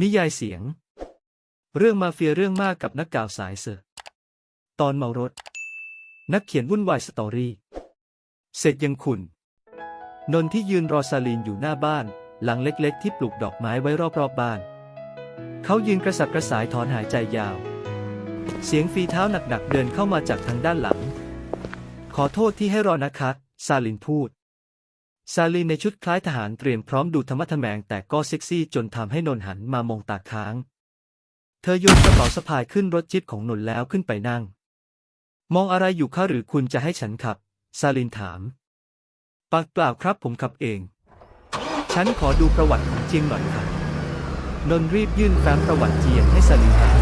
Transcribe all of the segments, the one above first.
นิยายเสียง เรื่องมาเฟียเรื่องมากกับนักกล่าวสายเสือตอนเมารถ นักเขียนวุ่นวายสตอรี่ เสร็จยังคุณ นนท์ที่ยืนรอซาลีนอยู่หน้าบ้าน หลังเล็กๆ ที่ปลูกดอกไม้ไว้รอบๆบบ้าน เขายืนกระสับกระสายถอนหายใจยาว เสียงฝีเท้าหนักๆเดินเข้ามาจากทางด้านหลัง ขอโทษที่ให้รอนะคะ ซาลินพูด ซาลีนในชุดคล้ายทหารเตรียมพร้อมดูธรรมะทแมงแต่ก็เซ็กซี่จนทำให้นนหันมามองตาค้าง เธอโยนกระเป๋าสะพายขึ้นรถจิ๊บของนนแล้วขึ้นไปนั่ง มองอะไรอยู่คะหรือคุณจะให้ฉันขับ ซาลินถามปากเปล่าครับผมขับเอง ฉันขอดูประวัติของเจียงหน่อยครับนนรีบยื่นแฟ้มประวัติเจียงให้ซาลินอ่าน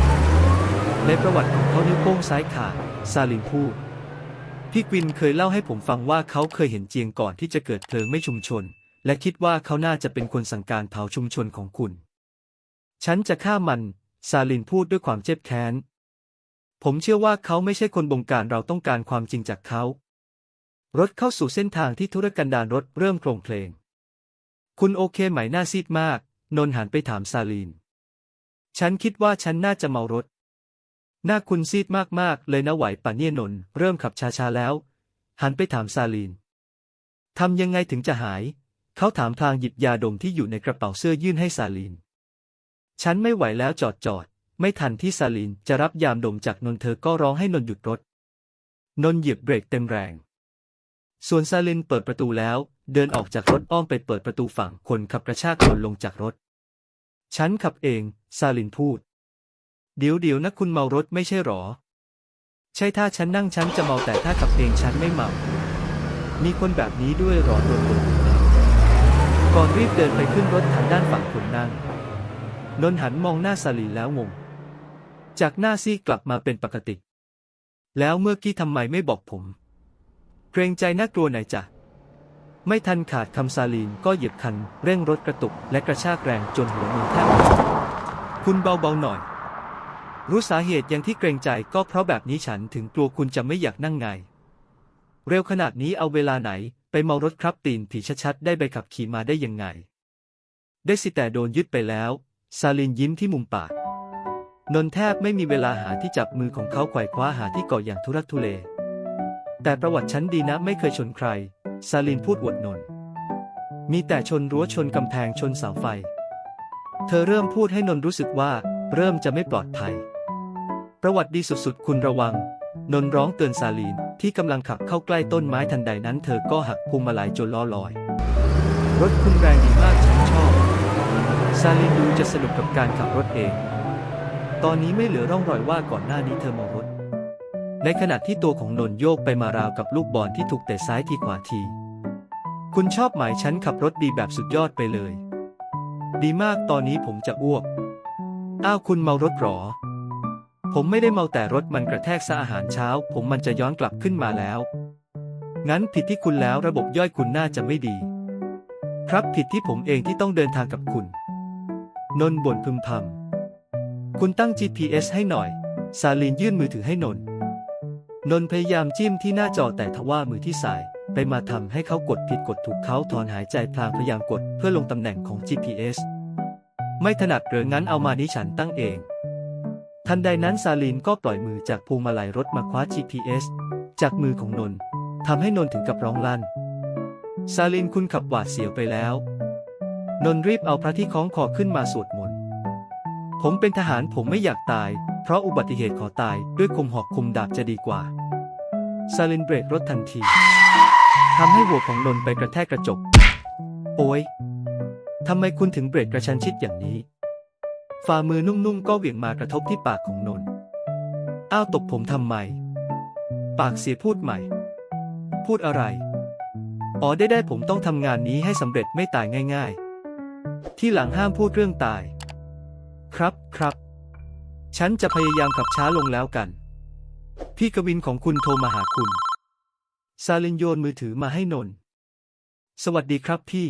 ในประวัติของเขานิ้วโป้งซ้ายขาดซาลินพูด พี่กวินเคยเล่าให้ผมฟังว่าเขาเคยเห็นเจียงก่อนที่จะเกิดเพลิงไม่ชุมชน และคิดว่าเขาน่าจะเป็นคนสั่งการเผาชุมชนของคุณ ฉันจะฆ่ามัน ซาลินพูดด้วยความเจ็บแค้น ผมเชื่อว่าเขาไม่ใช่คนบงการเราต้องการความจริงจากเขา รถเข้าสู่เส้นทางที่ธุรกันดารรถเริ่มโครงเพลง คุณโอเคไหมหน้าซีดมาก นนท์หันไปถามซาลีนฉันคิดว่าฉันน่าจะเมารถ หน้าคุณซีดมากๆ เลยนะไหวป่ะเนี่ยนน์เริ่มขับช้าๆแล้ว หันไปถามซาลีนทำยังไงถึงจะหาย เขาถามพลางหยิบยาดมที่อยู่ในกระเป๋าเสื้อยื่นให้ซาลีน ฉันไม่ไหวแล้วจอดจอด ไม่ทันที่ซาลีนจะรับยามดมจากนน์เธอก็ร้องให้นน์หยุดรถ นน์เหยียบเบรกเต็มแรง ส่วนซาลินเปิดประตูแล้ว เดินออกจากรถอ้อมไปเปิดประตูฝั่งคนขับกระชากคนลงจากรถ ฉันขับเอง ซาลินพูด เดี๋ยวเดี๋ยวนะคุณเมารถไม่ใช่หรอ ใช่ถ้าฉันนั่งฉันจะเมาแต่ถ้าขับเองฉันไม่เมา มีคนแบบนี้ด้วยหรอโดนคนก่อนรีบเดินไปขึ้นรถทางด้านฝั่งคนนั่งนนท์หันมองหน้าซาลีแล้วงง จากหน้าซีกลับมาเป็นปกติ แล้วเมื่อกี้ทำไมไม่บอกผม เกรงใจน่ากลัวไหนจ๊ะไม่ทันขาดคำซาลีนก็เหยียบคัน เร่งรถกระตุกและกระชากแรงจนหัวมือแทบคุณเบาๆหน่อย รู้สาเหตุอย่างที่เกรงใจก็เพราะแบบนี้ฉันถึงกลัวคุณจะไม่อยากนั่งไง เร็วขนาดนี้เอาเวลาไหน ไปเมารถครับตีนผีชัดๆได้ใบขับขี่มาได้ยังไง ได้สิแต่โดนยึดไปแล้ว ซาลินยิ้มที่มุมปาก นนท์แทบไม่มีเวลาหาที่จับมือของเขาไขว่คว้าหาที่เกาะอย่างทุรักทุเล แต่ประวัติฉันดีนะไม่เคยชนใคร ซาลินพูดอวดนนท์มีแต่ชนรั้วชนกำแพงชนเสาไฟ เธอเริ่มพูดให้นนท์รู้สึกว่า เริ่มจะไม่ปลอดภัย ประวัติดีสุดๆ คุณระวัง นนร้องเตือนซาลีนที่กำลังขับเข้าใกล้ต้นไม้ทันใดนั้นเธอก็หักพวงมาลัยจนล้อลอย รถคุณแรงดีมากฉันชอบ ซาลีนดูจะสนุกกับการขับรถเอง ตอนนี้ไม่เหลือร่องรอยว่าก่อนหน้านี้เธอเมารถ ในขณะที่ตัวของนนโยกไปมาราวกับลูกบอลที่ถูกเตะซ้ายทีขวาที คุณชอบหมายฉันขับรถดีแบบสุดยอดไปเลย ดีมากตอนนี้ผมจะอ้วก อ้าวคุณเมารถหรอ ผมไม่ได้เมาแต่รถมันกระแทกซะอาหารเช้า ผมมันจะย้อนกลับขึ้นมาแล้ว งั้นผิดที่คุณแล้วระบบย่อยคุณน่าจะไม่ดี ครับผิดที่ผมเองที่ต้องเดินทางกับคุณ นนท์บ่นพึมพำ คุณตั้ง GPS ให้หน่อย ซาลีนยื่นมือถือให้นนท์นนท์พยายามจิ้มที่หน้าจอแต่ทว่ามือที่สาย ไปมาทำให้เขากดผิดกดถูกเขาถอนหายใจพลางพยายามกดเพื่อลงตำแหน่งของ GPS ไม่ถนัดหรืองั้นเอามานี้ฉันตั้งเอง ทันใดนั้นซาลีนก็ปล่อยมือจากพวงมาลัยรถมาคว้า GPS จากมือของนนท์ทำให้นนท์ถึงกับร้องลั่น ซาลินคุณขับหวาดเสียวไปแล้ว นนท์รีบเอาพระที่คล้องคอขึ้นมาสวดมนต์ ผมเป็นทหารผมไม่อยากตาย เพราะอุบัติเหตุขอตายด้วยคมหอกคมดาบจะดีกว่า ซาลินเบรกรถทันทีทำให้หัวของนนท์ไปกระแทกกระจก โอ้ยทำไมคุณถึงเบรกกระชันชิดอย่างนี้ ฝ่ามือนุ่มๆ ก็เหวี่ยงมากระทบที่ปากของนนท์อ้าวตบผมทำไม ปากเสียพูดใหม่ พูดอะไร อ๋อได้ได้ผมต้องทำงานนี้ให้สำเร็จไม่ตายง่ายๆ ที่หลังห้ามพูดเรื่องตาย ครับครับ ฉันจะพยายามขับช้าลงแล้วกัน พี่กวินของคุณโทรมาหาคุณ ซาลินโยนมือถือมาให้นนท์สวัสดีครับพี่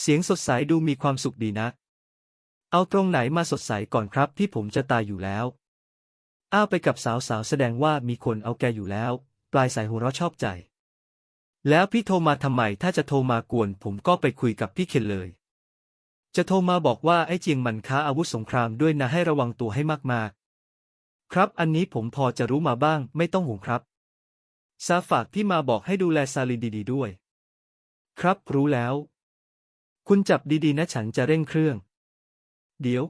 เสียงสดใสดูมีความสุขดีนะ เอาตรงไหนมาสดใสก่อนครับที่ผมจะตายอยู่แล้ว อ้าวไปกับสาวๆแสดงว่ามีคนเอาแกอยู่แล้ว ปลายสายหัวเราะชอบใจ แล้วพี่โทรมาทำไมถ้าจะโทรมากวน ผมก็ไปคุยกับพี่เคนเลย จะโทรมาบอกว่าไอ้เจียงมันค้าอาวุธสงครามด้วยนะให้ระวังตัวให้มากๆ ครับอันนี้ผมพอจะรู้มาบ้างไม่ต้องห่วงครับซาฝากพี่มาบอกให้ดูแลซาลินดีๆด้วย ครับรู้แล้ว คุณจับดีๆนะฉันจะเร่งเครื่อง เดี๋ยว